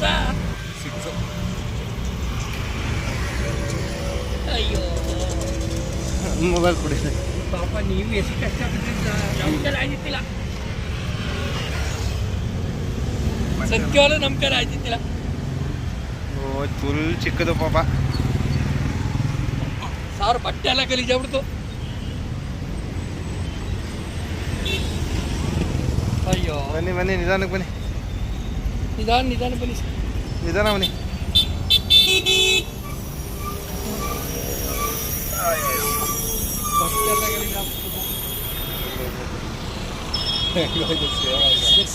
Sir six ಅಯ್ಯೋ mobile ಕೊಡಿ sir ಪಾಪ ನೀವು ಎಷ್ಟು ಕಷ್ಟಪಟ್ಟಿದ್ದ ಆಗಿತ್ತಿಲ್ಲ ಸತ್ಯವಾದ ನಮ್ಮ ಕಡೆ ಆಗಿತ್ತಿಲ್ಲ ಓ ತುಲ್ ಚಿಕ್ಕದು ಪಾಪ ಸಾವಿರ ಬಟ್ಟೆ ಎಲ್ಲ ಗಲೀಜಾಗ್ಬಿಡ್ತು ಅಯ್ಯೋ ಬನ್ನಿ ಬನ್ನಿ ನಿಧಾನಕ್ಕೆ ಬನ್ನಿ ನಿಧಾನ ನಿಧಾನ ಬನ್ನಿ ಸರ್. ನಿಧಾನ ಬನ್ನಿ.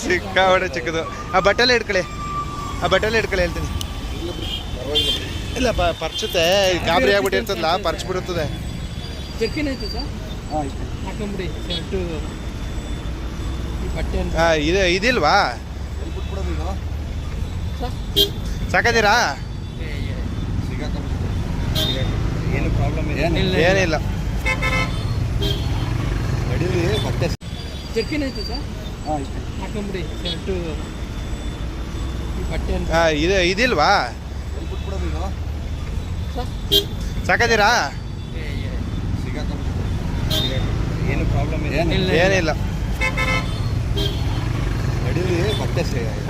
ಸಿಕ್ಕಾಬಡೆ ಚಿಕ್ಕದು. ಆ ಬಟ್ಟೆಲ್ಲ ಇಟ್ಕೊಳ್ಳಿ. ಆ ಬಟ್ಟೆಲ್ಲ ಇಟ್ಕೊಳ್ಳಿ ಹೇಳ್ತೀನಿ. ಇಲ್ಲ ಬ ಪರ್ಚುತ್ತೆ. ಗಾಬರಿ ಆಗ್ಬಿಟ್ಟಿರ್ತದಲ್ಲ ಪರ್ಚ್ ಬಿಡುತ್ತದೆ ಜರ್ಕಿನ್ ಆಯ್ತು ಸರ್? ಹಾಕೊಂಬಿಡಿ ಶರ್ಟು ಈ ಬಟ್ಟೆ ಹಾಂ ಇದು ಇದಿಲ್ವಾ? ಸಾಕದಿರಾ ಏನು ಪ್ರಾಬ್ಲಮ್ ಇಲ್ಲ. ಏನಿಲ್ಲ. ನಡೀಲಿ ಮತ್ತೆ ಜರ್ಕಿನ್ ಆಯ್ತು ಸರ್ ಹಾಕೊಂಬಿಡಿ ಶರ್ಟು ಈ ಬಟ್ಟೆ ಅಂತ. ಆ, ಇದು ಇದಿಲ್ವಾ? ಸರ್? ಸಾಕದಿರಾ ಏನು ಪ್ರಾಬ್ಲಮ್ ಇಲ್ಲ. ಏನಿಲ್ಲ.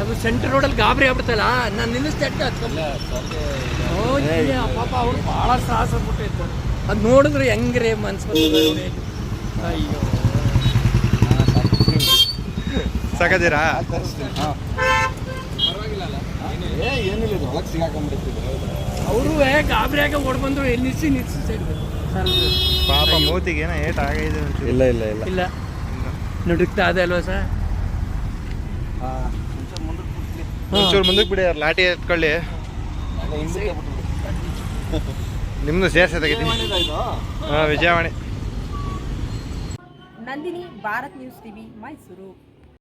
ಅದು ಸೆಂಟರ್ ರೋಡಲ್ಲಿ ಗಾಬರಿ ಆಗ್ಬಿಡ್ತಲ್ಲ? ನಾನು ನಿಲ್ಲಿಸ್ದೆ ಪಾಪ ಅವ್ರು ಭಾಳ ಸಾಹಸ ಬಿಟ್ಟಿತ್ತು ಅದು ನೋಡಿದ್ರೆ ಹೆಂಗ್ರೆ ಮನ್ಸು ಬರ್ತದೆ ಅಯ್ಯೋ. ಸಾಕದಿರಾ ಏ ಏನಿಲ್ಲ ಇದು ಒಳಗೆ ಸಿಗಾಕೊಂಡ್ಬಿಡ್ತಿದ್ರು ಅವರು ಗಾಬರಿ ಆಗ ಓಡ್ ಬಂದ್ರು. ಎಲ್ಲಿ ನಿಲ್ಸಿ ನಿಲ್ಸಿ ಸೈಡ್ ಪಾಪ ಮೂತಿಗೆ ಏನೋ ಏಟ್ ಆಗಿದೆ. ಇಲ್ಲ ಇಲ್ಲ ಇಲ್ಲ. ಇಲ್ಲ. ನುಡುಕ್ತಾ ಅದೇ ಅಲ್ವಾ ಸರ್? ಒಂಚೂರು ಮುಂದಕ್ಕೆ ಬಿಡಿ ಲಾಠಿ ಎತ್ಕೊಳ್ಳಿ. ನಿಮ್ದು ಸೇರ್ಸ ತೆಗಿತೀನಿ. ಹಾಂ Vijayavani. Nandini Bharat news TV Mysuru.